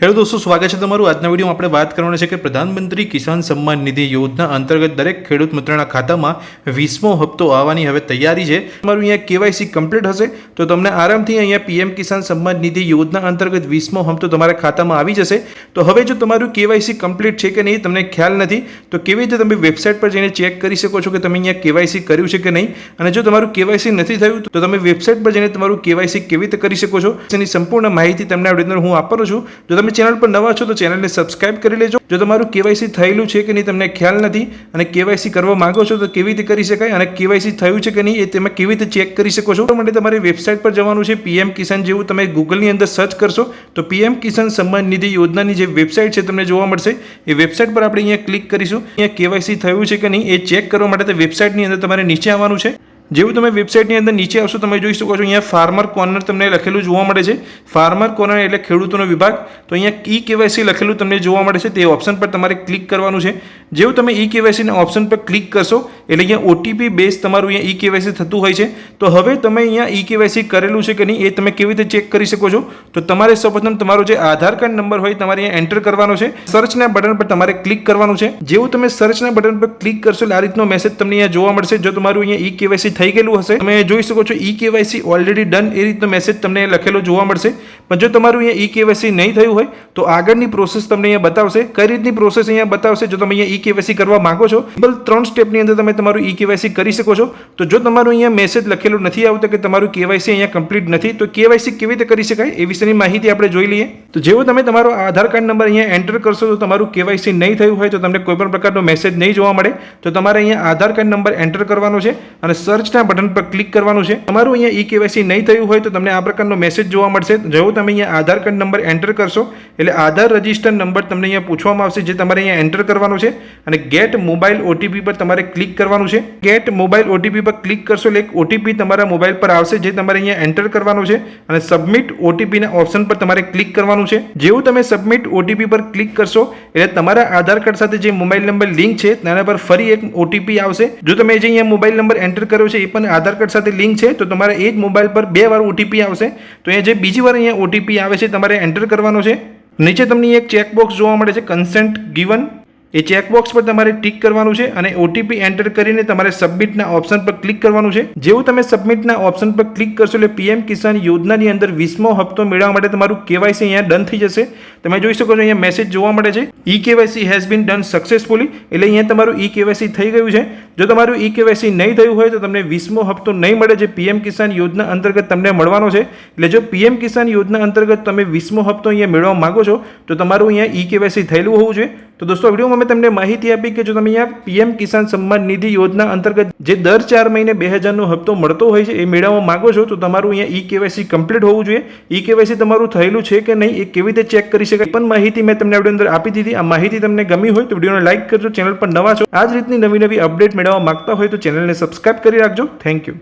Hello દોસ્તો, સ્વાગત છે તમારું. આજના વિડીયોમાં આપણે વાત કરવાની છે કે પ્રધાનમંત્રી કિસાન સન્માન નિધિ યોજના અંતર્ગત દરેક ખેડૂત મિત્રના ખાતામાં વીસમો હપ્તો આવવાની હવે તૈયારી છે. તમારું અહીંયા કેવાયસી કમ્પ્લીટ હશે, તો તમને આરામથી અહીંયા પીએમ કિસાન સન્માન નિધિ યોજના અંતર્ગત વીસમો હપ્તો તમારા ખાતામાં આવી જશે. તો હવે જો તમારું કેવાયસી કમ્પ્લીટ છે કે નહીં, તમને ખ્યાલ નથી, તો કેવી રીતે તમે વેબસાઇટ પર જઈને ચેક કરી શકો છો કે તમે અહીંયા કેવાયસી કર્યું છે કે નહીં? અને જો તમારું કેવાયસી નથી થયું, તો તમે વેબસાઇટ પર જઈને તમારું કેવાયસી કેવી રીતે કરી શકો છો? તેની સંપૂર્ણ માહિતી તમને આ વિડીયોની અંદર હું આપવાનો છું. જો તમે ચેનલ પર નવા છો તો ચેનલને સબસ્ક્રાઇબ કરી લેજો. જો તમારું કેવાયસી થયેલું છે કે નહીં તમને ખ્યાલ નથી અને કેવાયસી કરવા માંગો છો તો કેવી રીતે કરી શકાય અને કેવાયસી થયું છે કે નહીં એ તમે કેવી રીતે ચેક કરી શકો છો? માટે તમારે વેબસાઇટ પર જવાનું છે પીએમ કિસાન જેવું તમે ગૂગલની અંદર સર્ચ કરશો તો પીએમ કિસાન સન્માન નિધિ યોજનાની જે વેબસાઇટ છે તમને જોવા મળશે. એ વેબસાઇટ પર આપણે અહીંયા ક્લિક કરીશું. અહીંયા કેવાયસી થયું છે કે નહીં એ ચેક કરવા માટે વેબસાઇટની અંદર તમારે નીચે આવવાનું છે. જેવું તમે વેબસાઇટની અંદર નીચે આવશો, તમે જોઈ શકો છો, અહીંયા ફાર્મર કોર્નર તમને લખેલું જોવા મળે છે. ફાર્મર કોર્નર એટલે ખેડૂતોનો વિભાગ. તો અહીંયા ઈ કેવાયસી લખેલું તમને જોવા મળે છે. તે ઓપ્શન પર તમારે ક્લિક કરવાનું છે. જેવું તમે ઈ કેવાયસીના ઓપ્શન પર ક્લિક કરશો, એટલે અહીંયા ઓટીપી બેઝ તમારું અહીંયા ઈ કેવાયસી થતું હોય છે. તો હવે તમે અહીંયા ઈ કેવાયસી કરેલું છે કે નહીં એ તમે કેવી રીતે ચેક કરી શકો છો? તો તમારે સૌપ્રથમ તમારો જે આધાર કાર્ડ નંબર હોય તમારે અહીંયા એન્ટર કરવાનો છે. સર્ચના બટન પર તમારે ક્લિક કરવાનું છે. જેવું તમે સર્ચના બટન પર ક્લિક કરશો, એટલે આ રીતનો મેસેજ તમને અહીંયા જોવા મળશે. જો તમારું અહીંયા ઈ કેવાયસી થઈ ગયેલું હશે, તમે જોઈ શકો છો ઈ કેવાયસી ઓલરેડી ડન એ રીતનો મેસેજ તમને લખેલો જોવા મળશે. પણ જો તમારું અહીંયા ઈ કેવાયસી નહીં થયું હોય, તો આગળની પ્રોસેસ તમને અહીંયા બતાવશે. કઈ રીતની પ્રોસેસ અહીંયા બતાવશે? જો તમે અહીંયા ઈ કેવાયસી કરવા માંગો છો બલ ત્રણ સ્ટેપની અંદર તમે તમારું ઈ કેવાયસી કરી શકો છો. તો જો તમારું અહીંયા મેસેજ લખેલું નથી આવતો કે તમારું કેવાયસી અહીંયા કમ્પ્લીટ નથી, તો કેવાયસી કેવી રીતે કરી શકાય એ વિશેની માહિતી આપણે જોઈ લઈએ. તો જેવો તમે તમારો આધાર કાર્ડ નંબર અહીંયા એન્ટર કરશો, તો તમારું કેવાયસી નહીં થયું હોય તો તમને કોઈ પણ પ્રકારનો મેસેજ નહીં જોવા મળે. તો તમારે અહીંયા આધાર કાર્ડ નંબર એન્ટર કરવાનો છે અને સર્ચના બટન પર ક્લિક કરવાનું છે. તમારું અહીંયા ઈ કેવાયસી નહીં થયું હોય તો તમને આ પ્રકારનો મેસેજ જોવા મળશે. જેવો તમે અહીંયા આધાર કાર્ડ નંબર એન્ટર કરશો, એટલે આધાર રજિસ્ટર નંબર તમને અહીંયા પૂછવામાં આવશે, જે તમારે અહીંયા એન્ટર કરવાનો છે. અને ગેટ મોબાઈલ ઓટીપી પર તમારે ક્લિક કરવાનું છે. ગેટ મોબાઈલ ઓટીપી પર ક્લિક કરશો એટલે એક ઓટીપી તમારા મોબાઈલ પર આવશે, જે તમારે અહીંયા એન્ટર કરવાનો છે અને સબમિટ ઓટીપીના ઓપ્શન પર તમારે ક્લિક કરવાનું છે. જેવું તમે સબમિટ ઓટીપી પર ક્લિક કરશો, એટલે તમારા આધાર કાર્ડ સાથે જે મોબાઈલ નંબર લિંક છે, તેના પર ફરી એક ઓટીપી આવશે. જો તમે જે અહીંયા મોબાઈલ નંબર એન્ટર કર્યો છે, એ પણ આધાર કાર્ડ સાથે લિંક છે, તો તમારે એ જ મોબાઈલ પર બે વાર ઓટીપી આવશે. તો અહીંયા જે બીજી વાર અહીંયા ઓટીપી આવે છે, તમારે એન્ટર કરવાનો છે. નીચે તમને એક ચેકબોક્સ જોવા મળે છે કન્સેન્ટ ગીવન એ ચેકબોક્સ પર તમારે ટિક કરવાનું છે અને ઓટીપી એન્ટર કરીને તમારે સબમિટના ઓપ્શન પર ક્લિક કરવાનું છે. જેવું તમે સબમિટના ઓપ્શન પર ક્લિક કરશો એટલે પીએમ કિસાન યોજનાની અંદર વીસમો હપ્તો મેળવવા માટે તમારું કેવાયસી અહીંયા ડન થઈ જશે. તમે જોઈ શકો છો અહીંયા મેસેજ જોવા મળે છે. E KYC has been done successfully એટલે અહીંયા તમારું ઈ કેવાયસી થઈ ગયું છે. જો તમારું ઈ કેવાયસી નહીં થયું હોય તો તમને વીસમો હપ્તો નહીં મળે જે પીએમ કિસાન યોજના અંતર્ગત તમને મળવાનો છે. એટલે જો પીએમ કિસાન યોજના અંતર્ગત તમે વીસમો હપ્તો અહીંયા મેળવવા માંગો છો, તો તમારું અહીંયા ઈ કેવાયસી થયેલું હોવું જોઈએ. તો દોસ્તો વિડીયોમાં મેં તમને માહિતી આપી કે જો તમે અહીંયા પીએમ કિસાન સન્માન નિધિ યોજના અંતર્ગત જે દર ચાર મહિને બે હજારનો હપ્તો મળતો હોય છે એ મેળવવા માગો છો, તો તમારું અહીંયા ઈ કેવાયસી કમ્પ્લીટ હોવું જોઈએ. ઈ કેવાયસી તમારું થયેલું છે કે નહીં એ કેવી રીતે ચેક કરી શકાય? પણ માહિતી મેં તમને આપણી અંદર આપી દીધી. આ માહિતી તમને ગમી હોય તો વિડીયોને લાઇક કરજો, ચેનલ પર નવા છો. આ જ રીતની નવી નવી અપડેટ મેળવવા માંગતા હોય તો ચેનલને સબસ્ક્રાઇબ કરી રાખજો. Thank you.